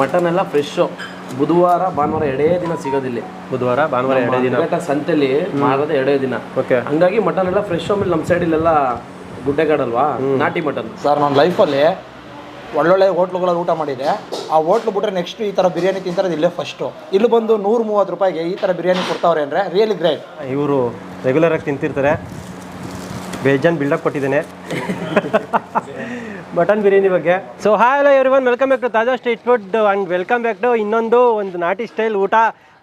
Mutton ಎಲ್ಲ fresh ಬುಧವಾರ ಭಾನುವಾರ ಎರಡೇ ದಿನ ಸಿಗೋದಿಲ್ಲ. ಬುಧವಾರ ಭಾನುವಾರ ಎರಡೇ ದಿನ. ಸಂತೆಲಿ ಮಾಡೋದೇ ಎರಡೇ ದಿನ. ಓಕೆ. ಹಂಗಾಗಿ ಮಟನ್ ಎಲ್ಲ ಫ್ರೆಶ್ ಆಮೇಲೆ ನಮ್ಮ ಸೈಡಲ್ಲೆಲ್ಲ ಗುಡ್ಡೆಗಾಡಲ್ವಾ? ನಾಟಿ ಮಟನ್. ಸರ್ ನನ್ನ ಲೈಫಲ್ಲಿ ಒಳ್ಳೊಳ್ಳೆ ಹೋಟ್ಲುಗಳಲ್ಲಿ ಊಟ ಮಾಡಿದೆ. ಆ ಹೋಟ್ಲು ಬಿಟ್ಟರೆ ನೆಕ್ಸ್ಟ್ ಈ ಥರ ಬಿರಿಯಾನಿ ತಿಂತಾರೆ ಇಲ್ಲೇ ಫಸ್ಟು ಇಲ್ಲಿ ಬಂದು ನೂರು ಮೂವತ್ತು ರೂಪಾಯಿಗೆ ಈ ಥರ ಬಿರಿಯಾನಿ ಕೊಡ್ತಾವ್ರೆ ಅಂದರೆ ರಿಯಲಿ ಗ್ರೇಟ್ ಇವರು ರೆಗ್ಯುಲರಾಗಿ ತಿಂತಿರ್ತಾರೆ. ಬೇಜಾನ್ ಬಿಲ್ಡಪ್ ಕೊಟ್ಟಿದ್ದೇನೆ. ಮಟನ್ ಬಿರಿಯಾನಿ ಬಗ್ಗೆ. So hi hello everyone welcome back to Taaza street food and welcome back to ಇನ್ನೊಂದು ಒಂದು ನಾಟಿ ಸ್ಟೈಲ್ ಊಟ.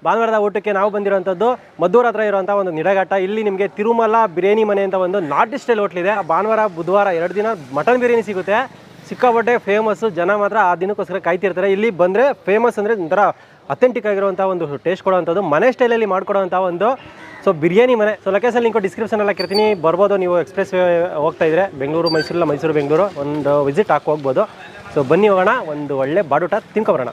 ಭಾನುವಾರದ ಊಟಕ್ಕೆ ನಾವು ಬಂದಿರುವಂಥದ್ದು ಮದ್ದೂರ ಹತ್ರ ಇರುವಂಥ ಒಂದು ನಿಡಘಟ್ಟ. ಇಲ್ಲಿ ನಿಮಗೆ ತಿರುಮಲ ಬಿರಿಯಾನಿ ಮನೆ ಅಂತ ಒಂದು ನಾಟಿ ಸ್ಟೈಲ್ ಹೋಟ್ಲಿದೆ ಭಾನುವಾರ, ಬುಧವಾರ ಎರಡು ದಿನ ಮಟನ್ ಬಿರಿಯಾನಿ ಸಿಗುತ್ತೆ. ಸಿಕ್ಕಾಪಟ್ಟೆ ಫೇಮಸ್ಸು ಜನ ಮಾತ್ರ ಆ ದಿನಕ್ಕೋಸ್ಕರ ಕಾಯ್ತಿರ್ತಾರೆ. ಇಲ್ಲಿ ಬಂದರೆ ಫೇಮಸ್ ಅಂದರೆ ಒಂಥರ ಅಥೆಂಟಿಕ್ ಆಗಿರುವಂಥ ಒಂದು ಟೇಸ್ಟ್ ಕೊಡುವಂಥದ್ದು, ಮನೆ ಸ್ಟೈಲಲ್ಲಿ ಮಾಡಿಕೊಡುವಂಥ ಒಂದು ಸೊ ಬಿರಿಯಾನಿ ಮನೆ. ಸೊ ಲೊಕೇಶನ್ ಲಿಂಕ್ ಡಿಸ್ಕ್ರಿಪ್ಷನ್ ಎಲ್ಲ ಹಾಕಿರ್ತೀನಿ ಬರ್ಬೋದು, ನೀವು ಎಕ್ಸ್ಪ್ರೆಸ್ ಹೋಗ್ತಾ ಇದ್ರೆ. ಬೆಂಗಳೂರು, ಮೈಸೂರು ಮೈಸೂರು, ಬೆಂಗಳೂರು. ಒಂದು ವಿಸಿಟ್ ಹಾಕಿ ಹೋಗ್ಬೋದು ಸೊ ಬನ್ನಿ ಹೋಗೋಣ. ಒಂದು ಒಳ್ಳೆ ಬಾಡೂಟ ತಿನ್ಕೊಬರೋಣ.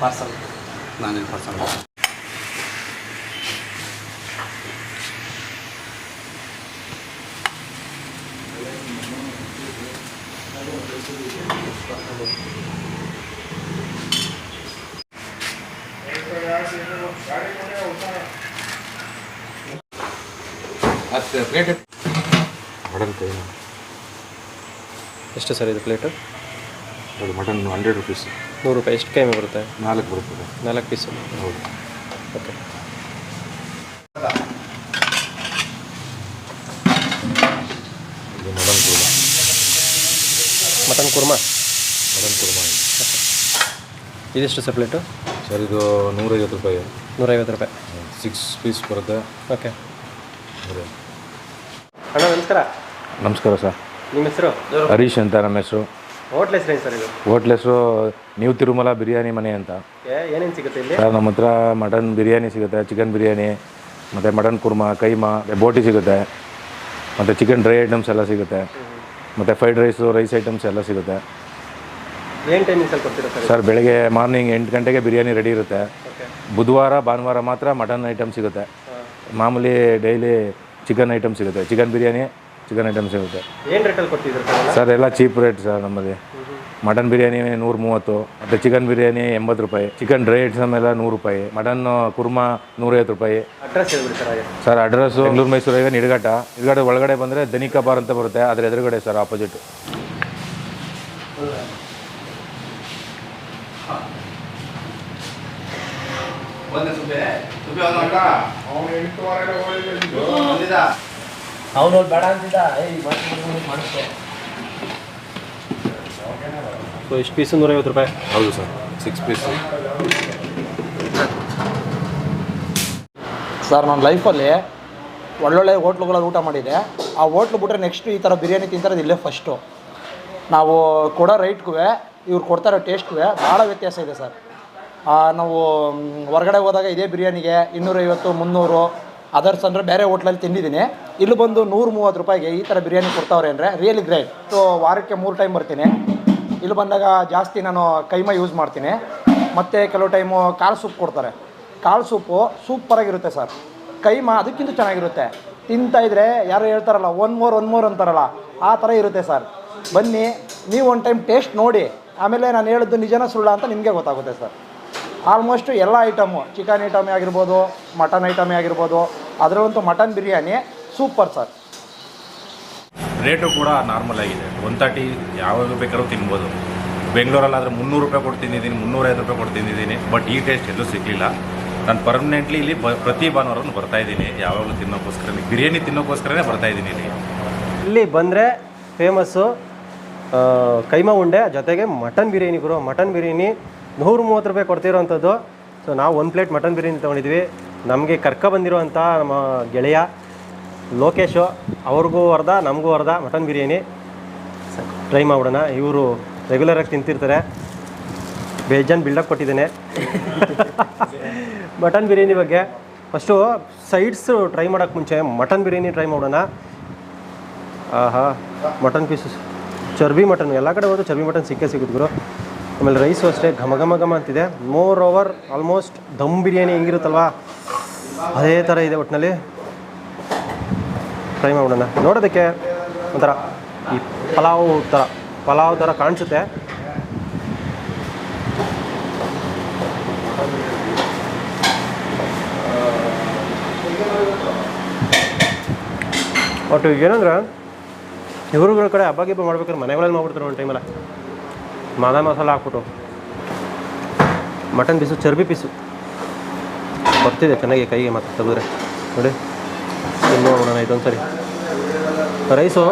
ಪಾರ್ಸಲ್ ನಾನೇನು ಪರ್ಸನ್ ಹತ್ತು ಪ್ಲೇಟ್ ಮಟನ್ ಕೈ ಎಷ್ಟು ಸರ್ ಇದು ಪ್ಲೇಟು ಅದು ಮಟನ್ ಹಂಡ್ರೆಡ್ ರುಪೀಸ್ ನೂರು ರೂಪಾಯಿ ಎಷ್ಟು ಕೈಮೆ ಬರುತ್ತೆ? ನಾಲ್ಕು ಬರ್ತದೆ ನಾಲ್ಕು ಪೀಸು ಹೌದು. ಓಕೆ ಇದು mutton kurma. Mutton kurma? Mutton kurma ಇದು. ಇದೆಷ್ಟು ಸರ್ ಪ್ಲೇಟು ಸರ್ ಇದು ನೂರೈವತ್ತು ರೂಪಾಯಿ. ನೂರೈವತ್ತು ರೂಪಾಯಿ. ಸಿಕ್ಸ್ ಪೀಸ್ ಬರುತ್ತೆ. ಓಕೆ. ಅಣ್ಣ ನಮಸ್ಕಾರ. ನಮಸ್ಕಾರ ಸರ್. ನಿಮ್ಮ ಹೆಸರು? ಹರೀಶ್ ಅಂತ ನಮ್ಮ ಹೆಸರು. ಹೋಟ್ಲ್ ಹೆಸರು ಸರ್ ಇದು. ನ್ಯೂ ತಿರುಮಲ ಬಿರಿಯಾನಿ ಮನೆ ಅಂತ. ಏನೇನು ಸಿಗುತ್ತೆ ಇಲ್ಲಿ? ಸರ್ ನಮ್ಮ ಹತ್ರ ಮಟನ್ ಬಿರಿಯಾನಿ ಸಿಗುತ್ತೆ ಚಿಕನ್ ಬಿರಿಯಾನಿ ಮತ್ತು ಮಟನ್ ಕುರ್ಮಾ ಕೈಮಾ ಬೋಟಿ ಸಿಗುತ್ತೆ. ಮತ್ತು ಚಿಕನ್ ಡ್ರೈ ಐಟಮ್ಸ್ ಎಲ್ಲ ಸಿಗುತ್ತೆ. ಮತ್ತು ಫ್ರೈಡ್ ರೈಸು ರೈಸ್ ಐಟಮ್ಸ್ ಎಲ್ಲ ಸಿಗುತ್ತೆ. ಏನು ಟೈಮಿಂಗ್ಸಲ್ಲಿ ಕೊಡ್ತೀರಾ ಸರ್ ಸರ್ ಬೆಳಗ್ಗೆ ಮಾರ್ನಿಂಗ್ ಎಂಟು ಗಂಟೆಗೆ ಬಿರಿಯಾನಿ ರೆಡಿ ಇರುತ್ತೆ. ಬುಧವಾರ ಭಾನುವಾರ ಮಾತ್ರ ಮಟನ್ ಐಟಮ್ ಸಿಗುತ್ತೆ. ಮಾಮೂಲಿ ಡೈಲಿ ಚಿಕನ್ ಐಟಮ್ ಸಿಗುತ್ತೆ. ಚಿಕನ್ ಬಿರಿಯಾನಿ ಚಿಕನ್ ಐಟಮ್ ಸಿಗುತ್ತೆ ಏನು ರೇಟಲ್ಲಿ ಕೊಡ್ತಿದ್ರು ಸರ್ ಎಲ್ಲ? ಸರ್ ಎಲ್ಲ ಚೀಪ್ ರೇಟ್ ಸರ್ ನಮ್ಮಲ್ಲಿ. ಮಟನ್ ಬಿರಿಯಾನಿ ನೂರ ಮೂವತ್ತು ಮತ್ತು ಚಿಕನ್ ಬಿರಿಯಾನಿ ಎಂಬತ್ತು ರೂಪಾಯಿ. ಚಿಕನ್ ಡ್ರೈ ಐಟಮ್ ಎಲ್ಲ ನೂರು ರೂಪಾಯಿ ಮಟನ್ ಕುರ್ಮಾ ನೂರೈವತ್ತು ರೂಪಾಯಿ. ಅಡ್ರೆಸ್ ಹೇಳ್ಬಿಡಿ ಸರ್ ಹಾಗೆ. ಸರ್ ಅಡ್ರೆಸ್ಸು ಬೆಂಗಳೂರು ಮೈಸೂರು ಈಗ ನಿಡಘಟ್ಟ. ನಿಡಘಟ್ಟ ಒಳಗಡೆ ಬಂದರೆ ದನಿಕಾ ಬಾರ್ ಅಂತ ಬರುತ್ತೆ. ಅದ್ರ ಎದುರುಗಡೆ ಸರ್ ಆಪೋಸಿಟ್ ಅವನು ಬೇಡ ಅಂತಿದ್ದ. ಸೊ ಇಷ್ಟು ಪೀಸ್ ನೂರೈವತ್ತು ರೂಪಾಯಿ. ಹೌದು ಸರ್. ಸಿಕ್ಸ್ ಪೀಸ್ ಸರ್ ನನ್ನ ಲೈಫಲ್ಲಿ ಒಳ್ಳೊಳ್ಳೆ ಹೋಟ್ಲುಗಳಲ್ಲಿ ಊಟ ಮಾಡಿದೆ. ಆ ಹೋಟ್ಲು ಬಿಟ್ಟರೆ ನೆಕ್ಸ್ಟ್ ಈ ಥರ ಬಿರಿಯಾನಿ ತಿಂತಾರೆ ಇಲ್ಲೇ ಫಸ್ಟು ನಾವು ಕೊಡೋ ರೈಟ್ಗೂ ಇವ್ರು ಕೊಡ್ತಾರೋ ಟೇಸ್ಟ್ಗೂ ಭಾಳ ವ್ಯತ್ಯಾಸ ಇದೆ ಸರ್. ಆ, ನಾವು ಹೊರಗಡೆ ಹೋದಾಗ ಇದೇ ಬಿರಿಯಾನಿಗೆ ಇನ್ನೂರೈವತ್ತು ಮುನ್ನೂರು ಅದರ್ಸ್ ಅಂದರೆ ಬೇರೆ ಹೋಟ್ಲಲ್ಲಿ ತಿಂದಿದ್ದೀನಿ. ಇಲ್ಲಿ ಬಂದು ನೂರು ಮೂವತ್ತು ರೂಪಾಯಿಗೆ ಈ ಥರ ಬಿರಿಯಾನಿ ಕೊಡ್ತಾವ್ರೆ ಅಂದರೆ ರಿಯಲಿ ಗ್ರೇಟ್ ಸೊ ವಾರಕ್ಕೆ ಮೂರು ಟೈಮ್ ಬರ್ತೀನಿ. ಇಲ್ಲಿ ಬಂದಾಗ ಜಾಸ್ತಿ ನಾನು ಕೈಮ ಯೂಸ್ ಮಾಡ್ತೀನಿ. ಮತ್ತು ಕೆಲವು ಟೈಮು ಕಾಳು ಸೂಪ್ ಕೊಡ್ತಾರೆ. ಕಾಳು ಸೂಪು ಸೂಪರಾಗಿರುತ್ತೆ ಸರ್ ಕೈಮ ಅದಕ್ಕಿಂತ ಚೆನ್ನಾಗಿರುತ್ತೆ. ತಿಂತಾ ಇದ್ರೆ ಯಾರು ಹೇಳ್ತಾರಲ್ಲ ಒನ್ ಮೋರ್ ಒನ್ ಮೋರ್ ಅಂತಾರಲ್ಲ, ಆ ಥರ ಇರುತ್ತೆ ಸರ್ ಬನ್ನಿ, ನೀವು ಒಂದು ಟೈಮ್ ಟೇಸ್ಟ್ ನೋಡಿ. ಆಮೇಲೆ ನಾನು ಹೇಳಿದ್ದು ನಿಜನ ಸುಳ್ಳ ಅಂತ ನಿಮಗೆ ಗೊತ್ತಾಗುತ್ತೆ ಸರ್ ಆಲ್ಮೋಸ್ಟ್ ಎಲ್ಲ ಐಟಮು ಚಿಕನ್ ಐಟಮ್ ಆಗಿರ್ಬೋದು ಮಟನ್ ಐಟಮೇ ಆಗಿರ್ಬೋದು. ಅದರಲ್ಲಂತೂ mutton biryani super sir. Rate ಕೂಡ ನಾರ್ಮಲ್ ಆಗಿದೆ. ಒನ್ ತರ್ಟಿ ಯಾವಾಗ ಬೇಕಾದ್ರೂ ತಿನ್ಬೋದು. ಬೆಂಗಳೂರಲ್ಲಾದರೆ ಮುನ್ನೂರು ರೂಪಾಯಿ ಕೊಟ್ಟು ತಿಂದಿದ್ದೀನಿ ಮುನ್ನೂರೈದು ರೂಪಾಯಿ ಕೊಟ್ಟು ತಿಂದಿದ್ದೀನಿ. ಬಟ್ ಈ ಟೇಸ್ಟ್ ಎಲ್ಲೂ ಸಿಗಲಿಲ್ಲ ನಾನು ಪರ್ಮನೆಂಟ್ಲಿ ಇಲ್ಲಿ ಬ ಪ್ರತಿ ಭಾನುವಾರನೂ ಬರ್ತಾ ಇದ್ದೀನಿ. ಯಾವಾಗಲೂ ತಿನ್ನೋಕ್ಕೋಸ್ಕರ ಬಿರಿಯಾನಿ ತಿನ್ನೋಕ್ಕೋಸ್ಕರನೇ ಬರ್ತಾ ಇದ್ದೀನಿ ಇಲ್ಲಿ. ಇಲ್ಲಿ ಬಂದರೆ ಫೇಮಸ್ಸು ಕೈಮಾ ಉಂಡೆ ಜೊತೆಗೆ ಮಟನ್ ಬಿರಿಯಾನಿ ಗುರು. ಮಟನ್ ಬಿರಿಯಾನಿ ನೂರು ಮೂವತ್ತು ರೂಪಾಯಿ ಕೊಡ್ತಿರೋವಂಥದ್ದು ಸೊ ನಾವು ಒಂದು ಪ್ಲೇಟ್ ಮಟನ್ ಬಿರಿಯಾನಿ ತೊಗೊಂಡಿದ್ವಿ. ನಮಗೆ ಕರ್ಕ ಬಂದಿರುವಂಥ ನಮ್ಮ ಗೆಳೆಯ ಲೋಕೇಶು, ಅವ್ರಿಗೂ ಅರ್ಧ, ನಮಗೂ ಅರ್ಧ ಮಟನ್ ಬಿರಿಯಾನಿ. ಟ್ರೈ ಮಾಡೋಣ ಇವರು ರೆಗ್ಯುಲರಾಗಿ ತಿಂತಿರ್ತಾರೆ. ಬೇಜಾನ್ ಬಿಲ್ಡಪ್ ಕೊಟ್ಟಿದ್ದೇನೆ. ಮಟನ್ ಬಿರಿಯಾನಿ ಬಗ್ಗೆ. ಫಸ್ಟು ಸೈಡ್ಸು ಟ್ರೈ ಮಾಡೋಕ್ಕೆ ಮುಂಚೆ ಮಟನ್ ಬಿರಿಯಾನಿ ಟ್ರೈ ಮಾಡೋಣ. ಆಹಾ, ಮಟನ್ ಪೀಸಸ್ ಚರ್ಬಿ ಮಟನ್, ಎಲ್ಲ ಕಡೆ ಹೋದ್ರೆ ಚರ್ಬಿ ಮಟನ್ ಸಿಕ್ಕೇ ಸಿಗುತ್ತೆ ಗುರು. ಆಮೇಲೆ ರೈಸು ಅಷ್ಟೇ, ಘಮ ಘಮ ಘಮ ಅಂತಿದೆ. Moreover almost dum biryani ಹೆಂಗಿರುತ್ತಲ್ವಾ? ಅದೇ ಥರ ಇದೆ ಒಟ್ಟಿನಲ್ಲಿ ಟ್ರೈ ಮಾಡೋಣ ನೋಡೋದಕ್ಕೆ ಒಂಥರ ಈ ಪಲಾವ್ ಥರ ಪಲಾವ್ ಥರ ಕಾಣಿಸುತ್ತೆ. ಒಟ್ಟು ಏನಂದ್ರೆ ಇವ್ರಿಗ್ರ ಕಡೆ ಹಬ್ಬ ಗಿಬ್ಬ ಮಾಡ್ಬೇಕಾದ್ರೆ ಮನೆಗಳಲ್ಲಿ ಮಾಡ್ಬಿಡ್ತಾರೆ ಒಂದು ಟೈಮಲ್ಲ ಮಾದ ಮಸಾಲ ಹಾಕ್ಬಿಟ್ಟು, ಮಟನ್ ಪೀಸು ಚರ್ಬಿ ಪೀಸು ಬರ್ತಿದೆ ಚೆನ್ನಾಗಿ ಕೈಗೆ ಮತ್ತೆ ತೆಗೆದ್ರೆ. ನೋಡಿ ತಿನ್ನೋಣ ನೋಡೋಣ ಇದೊಂದು ಸರಿ ರೈಸು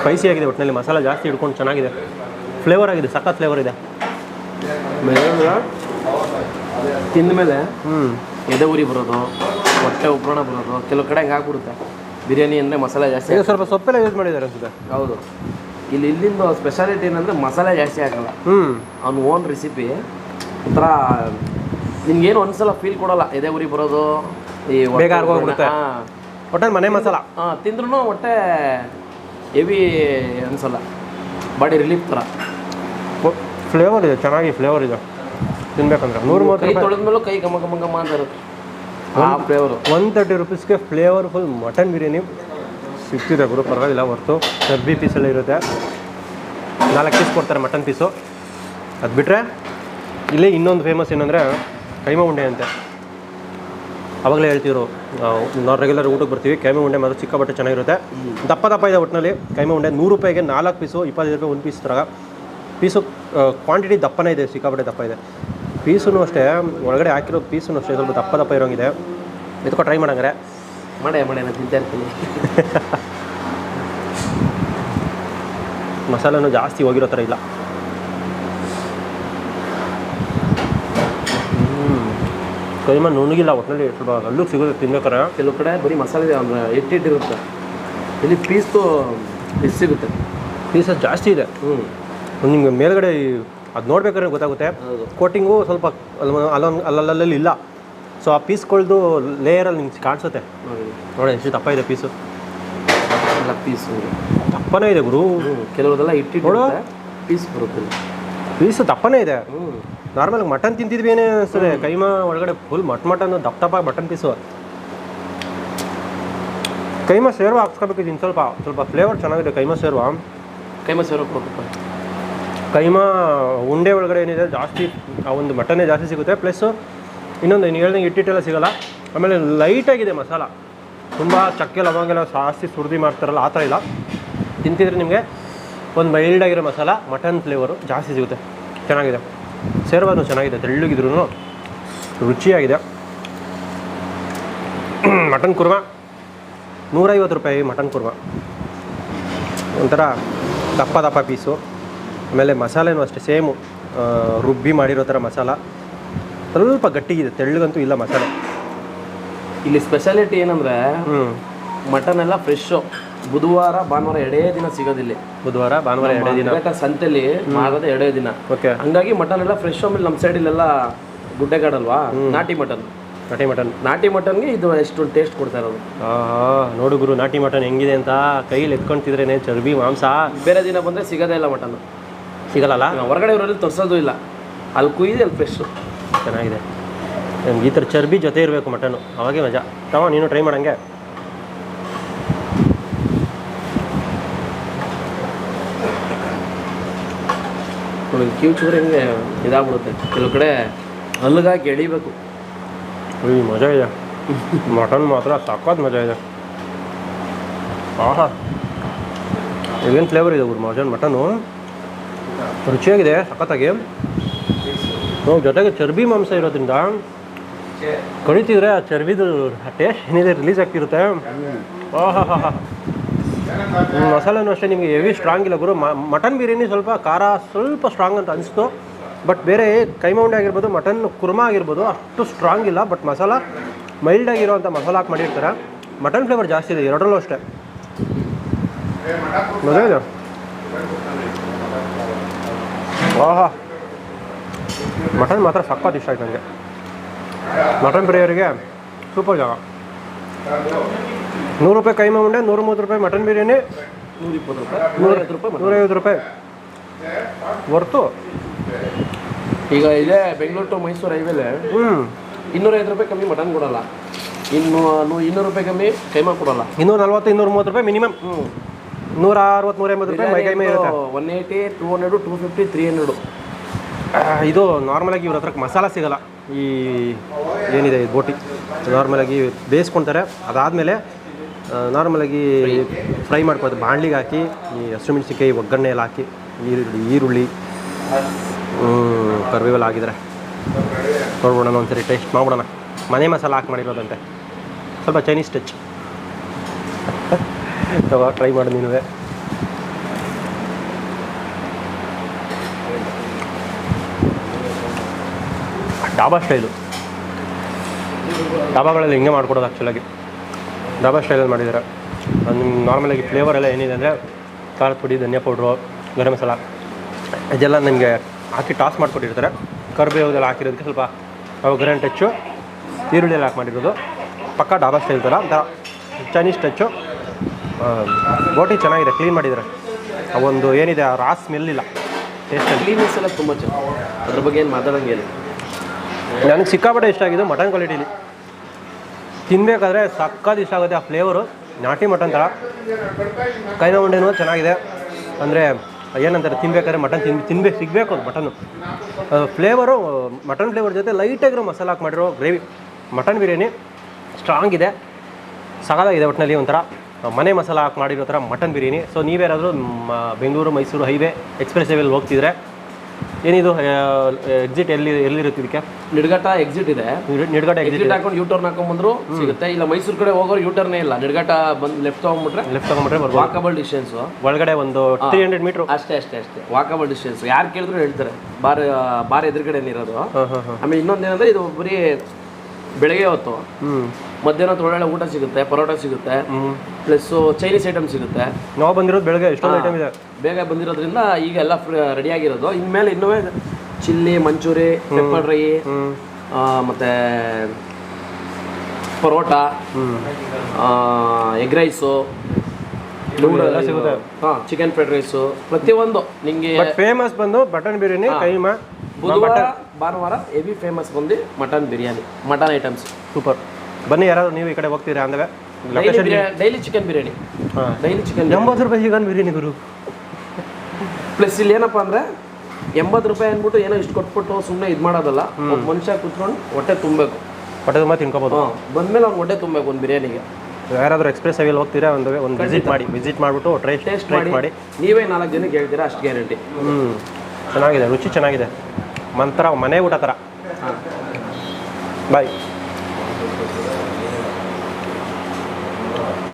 ಸ್ಪೈಸಿ ಆಗಿದೆ ಒಟ್ಟಿನಲ್ಲಿ ಮಸಾಲ ಜಾಸ್ತಿ ಹಿಡ್ಕೊಂಡು ಚೆನ್ನಾಗಿದೆ. ಫ್ಲೇವರ್ ಆಗಿದೆ ಸಖತ್ ಫ್ಲೇವರ್ ಇದೆ. ತಿಂದ ಮೇಲೆ ಹ್ಞೂ ಎದೆ ಉರಿ ಬರೋದು ಹೊಟ್ಟೆ ಉಪ್ರಣ ಬರೋದು ಕೆಲವು ಕಡೆ ಹಂಗೆ ಆಗ್ಬಿಡುತ್ತೆ. ಬಿರಿಯಾನಿ ಅಂದರೆ ಮಸಾಲೆ ಜಾಸ್ತಿ ಈಗ ಸ್ವಲ್ಪ ಸೊಪ್ಪೆಲ್ಲ ಯೂಸ್ ಮಾಡಿದ್ದಾರೆ ಅನ್ಸುತ್ತೆ. ಹೌದು. ಇಲ್ಲಿ ಇಲ್ಲಿಂದ ಸ್ಪೆಷಾಲಿಟಿ ಏನಂದರೆ ಮಸಾಲೆ ಜಾಸ್ತಿ ಆಗಲ್ಲ. ಹ್ಞೂ ಅವ್ನ ಓನ್ ರೆಸಿಪಿ ಒಂಥರ ನಿಮ್ಗೇನು ಒಂದ್ಸಲ ಫೀಲ್ ಕೊಡಲ್ಲ ಎದೆ ಉರಿ ಬರೋದು ಈ ಬೇಗ ಒಟ್ಟಲ್ಲಿ ಮನೆ ಮಸಾಲ. ಹಾಂ ತಿಂದ್ರೂ ಹೊಟ್ಟೆ ಹೆವಿ ಅನ್ಸಲ್ಲ ಬಾಡಿ ರಿಲೀಫ್ ಥರ ಫ್ಲೇವರ್ ಇದೆ ಚೆನ್ನಾಗಿ ಫ್ಲೇವರ್ ಇದೆ. ತಿನ್ಬೇಕಂದ್ರೆ ನೂರು ಮೂವತ್ತು ಕೈ ತೊಳೆದ್ಮೇಲೂ ಕೈ ಗಮ ಗಮ ಘಮ ಅಂತ ಇರುತ್ತೆ ಆ ಫ್ಲೇವರ್ ಒನ್ ತರ್ಟಿ ರುಪೀಸ್ಗೆ ಫ್ಲೇವರ್ಫುಲ್ ಮಟನ್ ಬಿರಿಯಾನಿ ಸಿಗ್ತಿದೆ ಗುರು ಪರವಾಗಿಲ್ಲ ಹೊರ್ತು ಸಬ್ಬಿ ಪೀಸೆಲ್ಲ ಇರುತ್ತೆ. ನಾಲ್ಕು ಪೀಸ್ ಕೊಡ್ತಾರೆ ಮಟನ್ ಪೀಸು ಅದು ಬಿಟ್ಟರೆ ಇಲ್ಲಿ ಇನ್ನೊಂದು ಫೇಮಸ್ ಏನಂದರೆ ಕೈಮಾ ಉಂಡೆ ಅಂತೆ. ಅವಾಗಲೇ ಹೇಳ್ತಿದ್ರು ನಾವು ರೆಗ್ಯುಲರ್ ಊಟಕ್ಕೆ ಬರ್ತೀವಿ ಕೈಮೆ ಉಂಡೆ ಮಾತ್ರ ಸಿಕ್ಕಾಪಟ್ಟೆ ಚೆನ್ನಾಗಿರುತ್ತೆ. ದಪ್ಪ ದಪ್ಪ ಇದೆ ಒಟ್ಟಿನಲ್ಲಿ ಕೈಮೆ ಉಂಡೆ ನೂರು ರೂಪಾಯಿಗೆ ನಾಲ್ಕು ಪೀಸು ಇಪ್ಪತ್ತೈದು ರೂಪಾಯಿ ಒಂದು ಪೀಸ್ ಥರ. ಪೀಸು ಕ್ವಾಂಟಿಟಿ ದಪ್ಪನೇ ಇದೆ ಸಿಕ್ಕಾಪಟ್ಟೆ ದಪ್ಪ ಇದೆ. ಪೀಸೂ ಅಷ್ಟೇ ಒಳಗಡೆ ಹಾಕಿರೋ ಪೀಸೂ ಅಷ್ಟೇ ಸ್ವಲ್ಪ ದಪ್ಪ ದಪ್ಪ ಇರೋಂಗಿದೆ. ಇದಕ್ಕೋ ಟ್ರೈ ಮಾಡಂಗಾರೆ. ಮಾಡೇ ಮಾಡೇ ನಾನು ತಿಂತಾ ಇರ್ತೀನಿ. ಮಸಾಲೆನೂ ಜಾಸ್ತಿ ಹೋಗಿರೋ ಥರ ಇಲ್ಲ. ಕೈಮಾ ನುಣಗಿಲ್ಲ ಒಟ್ಟಿನಲ್ಲಿ ಸ್ವಲ್ಪ ಅಲ್ಲೂ ಸಿಗುತ್ತೆ ತಿನ್ಬೇಕಾರೆ. ಕೆಲವು ಕಡೆ ಬರೀ ಮಸಾಲೆ ಅಂದ್ರೆ ಎಟ್ಟಿಟ್ಟಿರುತ್ತೆ ಇಲ್ಲಿ ಪೀಸು ಪೀಸ್ ಸಿಗುತ್ತೆ. ಪೀಸಸ್ ಜಾಸ್ತಿ ಇದೆ. ಹ್ಞೂ ನಿಮ್ಗೆ ಮೇಲ್ಗಡೆ ಅದು ನೋಡ್ಬೇಕಾದ್ರೆ ಗೊತ್ತಾಗುತ್ತೆ. ಕೋಟಿಂಗು ಸ್ವಲ್ಪ ಅಲ್ಲ- ಅಲ್ಲೊಂದು ಅಲ್ಲಲ್ಲಲ್ಲಿ ಇಲ್ಲ. ಸೊ ಆ ಪೀಸ್ಗಳ್ದು ಲೇಯರಲ್ಲಿ ನಿಮ್ಗೆ ಕಾಣಿಸುತ್ತೆ. ನೋಡಿ ನೋಡಿ ಎಷ್ಟು ದಪ್ಪ ಇದೆ ಪೀಸು. ಎಲ್ಲ ಪೀಸು ದಪ್ಪನೇ ಇದೆ ಗುರು. ಹ್ಞೂ ಇಟ್ಟಿಟ್ಟು ಪೀಸ್ ಬರುತ್ತೆ ಪೀಸು ದಪ್ಪನೇ ಇದೆ. ಹ್ಞೂ ನಾರ್ಮಲ್ ಮಟನ್ ತಿಂತಿದ್ವಿ ಏನೇ ಅನಿಸ್ತದೆ ಕೈಮಾ ಒಳಗಡೆ ಫುಲ್ ಮಟ್ ಮಟನ್ ದಪ್ಪ ದಪ್ಪ ಮಟನ್ ಪೀಸು ಕೈಮಾ ಸೇರ್ವ ಹಾಕ್ಸ್ಕೋಬೇಕು ಇನ್ನು ಸ್ವಲ್ಪ ಸ್ವಲ್ಪ ಫ್ಲೇವರ್ ಚೆನ್ನಾಗಿದೆ ಕೈಮಾ ಸೇರ್ವ. ಕೈಮ ಸೇರ್ವ ಕೊಡಪ್ಪ ಕೈಮಾ ಉಂಡೆ ಒಳಗಡೆ ಏನಿದೆ ಜಾಸ್ತಿ ಆ ಒಂದು ಮಟನ್ನೇ ಜಾಸ್ತಿ ಸಿಗುತ್ತೆ ಪ್ಲಸ್ ಇನ್ನೊಂದು ಏನು ಹೇಳ್ದಂಗೆ ಇಟ್ಟಿಟ್ಟೆಲ್ಲ ಸಿಗಲ್ಲ. ಆಮೇಲೆ ಲೈಟಾಗಿದೆ ಮಸಾಲ. ತುಂಬ ಚಕ್ಕೆ ಲವಂಗೆಲ್ಲ ಜಾಸ್ತಿ ಸುರಿದಿ ಮಾಡ್ತಾರಲ್ಲ ಆ ಥರ ಇಲ್ಲ. ತಿಂತಿದ್ರೆ ನಿಮಗೆ ಒಂದು ಮೈಲ್ಡ್ ಆಗಿರೋ ಮಸಾಲ ಮಟನ್ ಫ್ಲೇವರು ಜಾಸ್ತಿ ಸಿಗುತ್ತೆ. ಚೆನ್ನಾಗಿದೆ. ಸೇರ್ವಾನು ಚೆನ್ನಾಗಿದೆ ತೆಳ್ಳಗಿದ್ರು ರುಚಿಯಾಗಿದೆ. ಮಟನ್ ಕುರ್ಮಾ ನೂರೈವತ್ತು ರೂಪಾಯಿ ಮಟನ್ ಕುರ್ಮ. ಒಂಥರ ದಪ್ಪ ದಪ್ಪ ಪೀಸು. ಆಮೇಲೆ ಮಸಾಲೆನೂ ಅಷ್ಟೇ ಸೇಮು ರುಬ್ಬಿ ಮಾಡಿರೋ ಥರ ಮಸಾಲ. ಸ್ವಲ್ಪ ಗಟ್ಟಿಗಿದೆ ತೆಳ್ಳಗಂತೂ ಇಲ್ಲ ಮಸಾಲೆ. ಇಲ್ಲಿ ಸ್ಪೆಷಾಲಿಟಿ ಏನಂದರೆ ಹ್ಞೂ ಮಟನ್ ಎಲ್ಲ ಫ್ರೆಶ್ಶು ಬುಧವಾರ ಭಾನುವಾರ ಎರಡೇ ದಿನ ಸಿಗೋದಿಲ್ಲ. ಬುಧವಾರ ಭಾನುವಾರ ಎರಡೇ ದಿನ. ಯಾಕಂದ್ರೆ ಸಂತೆಲಿ ಮಾಡೋದೇ ಎರಡೇ ದಿನ. ಓಕೆ. ಹಂಗಾಗಿ ಮಟನ್ ಎಲ್ಲ ಫ್ರೆಶ್ ಆಮೇಲೆ ನಮ್ಮ ಸೈಡಲ್ಲೆಲ್ಲ ಗುಡ್ಡೆಗಾಡಲ್ವಾ? ನಾಟಿ ಮಟನ್ ನಾಟಿ ಮಟನ್ ನಾಟಿ ಮಟನ್ಗೆ ಇದು ಎಷ್ಟು ಟೇಸ್ಟ್ ಕೊಡ್ತಾ ಇರೋದು. ನೋಡು ಗುರು ನಾಟಿ ಮಟನ್ ಹೆಂಗಿದೆ ಅಂತ ಕೈಯಲ್ಲಿ ಎತ್ಕೊಂತಿದ್ರೇನೆ ಚರ್ಬಿ ಮಾಂಸ. ಬೇರೆ ದಿನ ಬಂದರೆ ಸಿಗೋದೇ ಇಲ್ಲ ಮಟನ್ ಸಿಗಲ್ಲ ಹೊರಗಡೆ ಇವರಲ್ಲಿ ತೋರಿಸೋದು ಇಲ್ಲ. ಅಲ್ಲಿ ಕುಯ್ದು ಅಲ್ಲಿ ಫ್ರೆಶ್ಶು ಚೆನ್ನಾಗಿದೆ. ನಮ್ಗೆ ಈ ಥರ ಚರ್ಬಿ ಜೊತೆ ಇರಬೇಕು ಮಟನು ಅವಾಗೇ ಮಜಾ. ತಗೋ ನೀನು ಟ್ರೈ ಮಾಡಂಗೆ. ಕ್ಯೂ ಚೂರು ಹಿಂಗೆ ಇದಾಗ್ಬಿಡುತ್ತೆ. ಕೆಲವು ಕಡೆ ಹಲ್ಗಾಗಿ ಎಳಿಬೇಕು. ಮಜಾ ಇದೆ. ಮಟನ್ ಮಾತ್ರ ಸಖತ್ ಮಜಾ ಇದೆ. ಆಹಾ. ಏನು ಫ್ಲೇವರ್ ಇದೆ ಗುರು ಮಟನ್ ಮಟನು? ರುಚಿಯಾಗಿದೆ ಸಖತ್ತಾಗಿ. ನಾವು ಜೊತೆಗೆ ಚರ್ಬಿ ಮಾಂಸ ಇರೋದ್ರಿಂದ ಕಡಿತಿದ್ರೆ ಆ ಚರ್ಬಿದು ಟೇಸ್ಟ್ ಏನಿದೆ ರಿಲೀಸ್ ಆಗ್ತಿರುತ್ತೆ. ಆಹಾ ಹಾ ಹಾ ಮಸಾಲೆನೂ ಅಷ್ಟೇ, ನಿಮಗೆ ಹೆವಿ ಸ್ಟ್ರಾಂಗ್ ಇಲ್ಲ ಗುರು. ಮಟನ್ ಬಿರಿಯಾನಿ ಸ್ವಲ್ಪ ಖಾರ, ಸ್ವಲ್ಪ ಸ್ಟ್ರಾಂಗ್ ಅಂತ ಅನಿಸ್ತು. ಬಟ್ ಬೇರೆ ಕೈಮೌಂಡಿ ಆಗಿರ್ಬೋದು ಮಟನ್ ಕುರ್ಮಾ ಆಗಿರ್ಬೋದು, ಅಷ್ಟು ಸ್ಟ್ರಾಂಗ್ ಇಲ್ಲ. ಬಟ್ ಮಸಾಲ ಮೈಲ್ಡ್ ಆಗಿರೋಂಥ ಮಸಾಲ ಹಾಕಿ ಮಾಡಿರ್ತಾರೆ. ಮಟನ್ ಫ್ಲೇವರ್ ಜಾಸ್ತಿ ಇದೆ, ಎರಡರಲ್ಲೂ ಅಷ್ಟೇ. ಮದುವೆ ಆಹಾ. ಮಟನ್ ಮಾತ್ರ ಸಖತ್ ಇಷ್ಟ ಆಯ್ತು ನನಗೆ ಮಟನ್ ಪ್ರಿಯರಿಗೆ ಸೂಪರ್ ಜಾಗ. ನೂರು ರೂಪಾಯಿ ಕೈಮಾ ಉಂಡೆ ನೂರ ಮೂವತ್ತು ರೂಪಾಯಿ ಮಟನ್ ಬಿರಿಯಾನಿ. ನೂರ ಇಪ್ಪತ್ತು ರೂಪಾಯಿ ನೂರೈವತ್ತು ರೂಪಾಯಿ. ನೂರೈವತ್ತು ರೂಪಾಯಿ ಹೊರ್ತು ಈಗ ಇದೇ ಬೆಂಗಳೂರು ಟು ಮೈಸೂರು ಹೈವೇಲೆ ಹ್ಞೂ ಇನ್ನೂರೈವತ್ತು ರೂಪಾಯಿ ಕಮ್ಮಿ ಮಟನ್ ಕೊಡಲ್ಲ. ಇನ್ನು ನೂ- ಇನ್ನೂರು ರೂಪಾಯಿ ಕಮ್ಮಿ ಕೈಮಾ ಕೊಡಲ್ಲ. ಇನ್ನೂರ ನಲ್ವತ್ತು ಇನ್ನೂರ ಮೂವತ್ತು ರೂಪಾಯಿ ಮಿನಿಮಮ್. ಹ್ಞೂ ನೂರ ಅರವತ್ತು ನೂರ ಎಂಬತ್ತು ರೂಪಾಯಿ ಮೈ ಕೈಮೆ ಇರುತ್ತೆ. One eighty two hundred two fifty three hundred ಇದು ನಾರ್ಮಲಾಗಿ ಇವ್ರ ಹತ್ರಕ್ಕೆ ಮಸಾಲ ಸಿಗಲ್ಲ. ಈ ಏನಿದೆ ಇದು ಬೋಟಿ. ನಾರ್ಮಲಾಗಿ ಬೇಯಿಸ್ಕೊಳ್ತಾರೆ ಅದಾದಮೇಲೆ ನಾರ್ಮಲಾಗಿ ಫ್ರೈ ಮಾಡ್ಕೋದು ಬಾಣಲಿಗೆ ಹಾಕಿ ಈ ಹಸಿಮೆಣ್ಸಿಕಾಯಿ ಒಗ್ಗರಣೆ ಎಲ್ಲ ಹಾಕಿ ಈರುಳ್ಳಿ ಈರುಳ್ಳಿ. ಕರಿಬೇವೆಲ್ಲ ಹಾಕಿದರೆ. ನೋಡ್ಬಿಡೋಣ ಒಂದ್ಸರಿ ಟೇಸ್ಟ್ ಮಾಡ್ಬಿಡೋಣ. ಮನೆ ಮಸಾಲ ಹಾಕಿ ಮಾಡಿರೋದಂತೆ. ಸ್ವಲ್ಪ ಚೈನೀಸ್ ಟಚ್ ತಗೋ ಟ್ರೈ ಮಾಡಿ ನೀನು ಡಾಬಾ ಸ್ಟೈಲು ಡಾಬಾಗಳಲ್ಲಿ ಹಿಂಗೆ ಮಾಡ್ಕೊಡೋದು ಆ್ಯಕ್ಚುಲಾಗಿ ಡಾಬಾ ಸ್ಟೈಲಲ್ಲಿ ಮಾಡಿದ್ದಾರೆ. ನಿಮ್ಮ ನಾರ್ಮಲಾಗಿ ಫ್ಲೇವರ್ ಎಲ್ಲ ಏನಿದೆ ಅಂದರೆ ಖಾರದ ಪುಡಿ ಧನಿಯಾ ಪೌಡ್ರು ಗರಂ ಮಸಾಲ ಇದೆಲ್ಲ ನಿಮಗೆ ಹಾಕಿ ಟಾಸ್ ಮಾಡಿಕೊಟ್ಟಿರ್ತಾರೆ. ಕರಿಬೇವುದೆಲ್ಲ ಹಾಕಿರೋದಕ್ಕೆ ಸ್ವಲ್ಪ ಒಗ್ಗರಣೆ ಟಚ್ಚು ಈರುಳ್ಳಿಯಲ್ಲಿ ಹಾಕಿ ಮಾಡಿರೋದು. ಪಕ್ಕ ಡಾಬಾ ಸ್ಟೈಲ್ ಥರ ಒಂಥರ ಚೈನೀಸ್ ಟಚ್ಚು ಬೋಟಿ ಚೆನ್ನಾಗಿದೆ ಕ್ಲೀನ್ ಮಾಡಿದ್ದಾರೆ. ಆ ಒಂದು ಏನಿದೆ ಆ ರಾ ಸ್ಮೆಲ್ ಇಲ್ಲ. ಟೇಸ್ಟ್ ಕ್ಲೀನೆಸ್ ಎಲ್ಲ ತುಂಬ ಚೆನ್ನಾಗಿ ಅದ್ರ ಬಗ್ಗೆ ಏನು ಮಾತಾಡೋಂಗಿಲ್ಲ. ನನಗೆ ಸಿಕ್ಕಾಪಟ್ಟೆ ಇಷ್ಟ ಆಗಿದ್ದು ಮಟನ್ ಕ್ವಾಲಿಟಿಲಿ ತಿನ್ನಬೇಕಾದ್ರೆ ಸಕ್ಕತ್ ಇಷ್ಟ ಆಗುತ್ತೆ ಆ ಫ್ಲೇವರು ನಾಟಿ ಮಟನ್ ಥರ ಕೈನ ಉಂಡೆನೂ ಚೆನ್ನಾಗಿದೆ. ಅಂದರೆ, ಏನಂತಾರೆ, ತಿನ್ಬೇಕಾದ್ರೆ ಮಟನ್ ತಿನ್ ತಿನ್ಬೇಕು ಸಿಗಬೇಕು ಅದು ಮಟನ್ನು. ಫ್ಲೇವರು ಮಟನ್ ಫ್ಲೇವರ್ ಜೊತೆ ಲೈಟಾಗಿರೋ ಮಸಾಲ ಹಾಕಿ ಮಾಡಿರೋ ಗ್ರೇವಿ ಮಟನ್ ಬಿರಿಯಾನಿ ಸ್ಟ್ರಾಂಗ್ ಇದೆ. ಸಗದಾಗಿದೆ ಒಟ್ಟಿನಲ್ಲಿ ಒಂಥರ. ಮನೆ ಮಸಾಲ ಹಾಕಿ ಮಾಡಿರೋ ಥರ ಮಟನ್ ಬಿರಿಯಾನಿ. ಸೊ ನೀವೇನಾದರೂ ಬೆಂಗಳೂರು, ಮೈಸೂರು ಹೈವೇ ಎಕ್ಸ್ಪ್ರೆಸ್ ಹೈವೇಲಿ ಹೋಗ್ತಿದ್ರೆ ಏನಿದು? ಎಕ್ಸಿಟ್ ಎಲ್ಲಿ ಎಲ್ಲಿರುತ್ತೆ ಇದಕ್ಕೆ? ನಿಡ್ಗಟ್ಟ ಎಕ್ಸಿಟ್ ಇದೆ. ನಿಡ್ಗಟ್ಟ ಎಕ್ಸಿಟ್ ಹಾಕೊಂಡು ಯೂ ಟರ್ನ್ ಹಾಕೊಂಡ್ ಬಂದ್ರು ಸಿಗುತ್ತೆ. ಇಲ್ಲ ಮೈಸೂರು ಕಡೆ ಹೋಗೋರು ಯೂ ಟರ್ನೇ ಇಲ್ಲ. ನಿಡ್ಗಟ್ಟ ಬಂದು ಲೆಫ್ಟ್ ತಗೊಂಡ್ಬಿಟ್ರೆ ಲೆಫ್ಟ್ ತಗೊಂಡ್ಬಿಟ್ರೆ ಬರ್ಬೋದು. ವಾಕಬಲ್ ಡಿಸ್ಟೆನ್ಸ್ ಒಳಗಡೆ ಒಂದು ತ್ರೀ ಹಂಡ್ರೆಡ್ ಮೀಟರ್ ಅಷ್ಟೇ ಅಷ್ಟೇ ಅಷ್ಟೇ. ವಾಕಬಲ್ ಡಿಸ್ಟೆನ್ಸ್ ಯಾರು ಕೇಳಿದ್ರು ಹೇಳ್ತಾರೆ. ಬಾರ್ ಬಾರ್ ಎದುರುಗಡೆ ಇರೋದು. ಆಮೇಲೆ ಇನ್ನೊಂದೇನಂದ್ರೆ ಇದು ಬರೀ ಬೆಳಗ್ಗೆ ಹೊತ್ತು. ಮಧ್ಯಾಹ್ನ ಒಳ್ಳೊಳ್ಳೆ ಊಟ ಸಿಗುತ್ತೆ ಪರೋಟ ಸಿಗುತ್ತೆ ಪ್ಲಸ್ ಚೈನೀಸ್ ಐಟಮ್ ಸಿಗುತ್ತೆ. ನಾವು ಬಂದಿರೋದು ಬೆಳಗ್ಗೆ ಎಷ್ಟೊಂದು ಐಟಮ್ ಇದೆ? ಬೇಗ ಬಂದಿರೋದ್ರಿಂದ ಈಗ ಎಲ್ಲ ರೆಡಿ ಆಗಿರೋದು. ಇನ್ಮೇಲೆ ಇನ್ನೂ ಚಿಲ್ಲಿ ಮಂಚೂರಿ ಪೆಪ್ಪರ್ ಡ್ರೈ ಮತ್ತೆ ಪರೋಟ ಎಗ್ ರೈಸು. ಹಾಂ ಚಿಕನ್ ಫ್ರೈಡ್ ರೈಸು ಪ್ರತಿಯೊಂದು. ನಿಮಗೆ ಫೇಮಸ್ ಬಂದು ಬಟನ್ ಬಿರಿಯಾನಿ ಕೈಮಾ ಬುಧವಾರ ಭಾನುವಾರ ಹೆವಿ ಫೇಮಸ್ ಬಂದು mutton biryani mutton items super ಬನ್ನಿ ಯಾರಾದ್ರು ನೀವು ಈ ಕಡೆ ಹೋಗ್ತೀರಾ ಅಂದ್ರೆ daily location daily chicken biryani. ಹಾಂ. ಡೈಲಿ ಚಿಕನ್ ಎಂಬತ್ತು ರೂಪಾಯಿ ಚಿಕನ್ ಬಿರಿಯಾನಿ ಗುರು. ಪ್ಲಸ್ ಇಲ್ಲಿ ಏನಪ್ಪ ಅಂದರೆ ಎಂಬತ್ತು ರೂಪಾಯಿ ಅಂದ್ಬಿಟ್ಟು ಏನೋ ಇಷ್ಟು ಕೊಟ್ಬಿಟ್ಟು ಸುಮ್ಮನೆ ಇದು ಮಾಡೋದಲ್ಲ. ಮನುಷ್ಯ ಕುತ್ಕೊಂಡು ಹೊಟ್ಟೆ ತುಂಬಬೇಕು. ಹೊಟ್ಟೆ ತುಂಬ ತಿನ್ಕೋಬೋದು. ಬಂದ್ಮೇಲೆ ಅವ್ನು ಹೊಟ್ಟೆ ತುಂಬಬೇಕು ಒಂದು ಬಿರಿಯಾನಿಗೆ. ಯಾರಾದರೂ ಎಕ್ಸ್ಪ್ರೆಸ್ ಆಗಿ ಹೋಗ್ತೀರಾ? ಒಂದು ಒಂದು ವಿಸಿಟ್ ಮಾಡಿ ವಿಸಿಟ್ ಮಾಡಿಬಿಟ್ಟು ಟ್ರೈ ಟೇಸ್ಟ್ ಟ್ರೈ ಮಾಡಿ. ಮಾಡಿ. ನೀವೇ ನಾಲ್ಕು ಜನಕ್ಕೆ ಹೇಳ್ತೀರಾ? ಅಷ್ಟು ಗ್ಯಾರಂಟಿ ಹ್ಞೂ ಚೆನ್ನಾಗಿದೆ ರುಚಿ ಚೆನ್ನಾಗಿದೆ. ಮಂತ್ರ ಮನೆ ಊಟ ಥರ ಬಾಯ್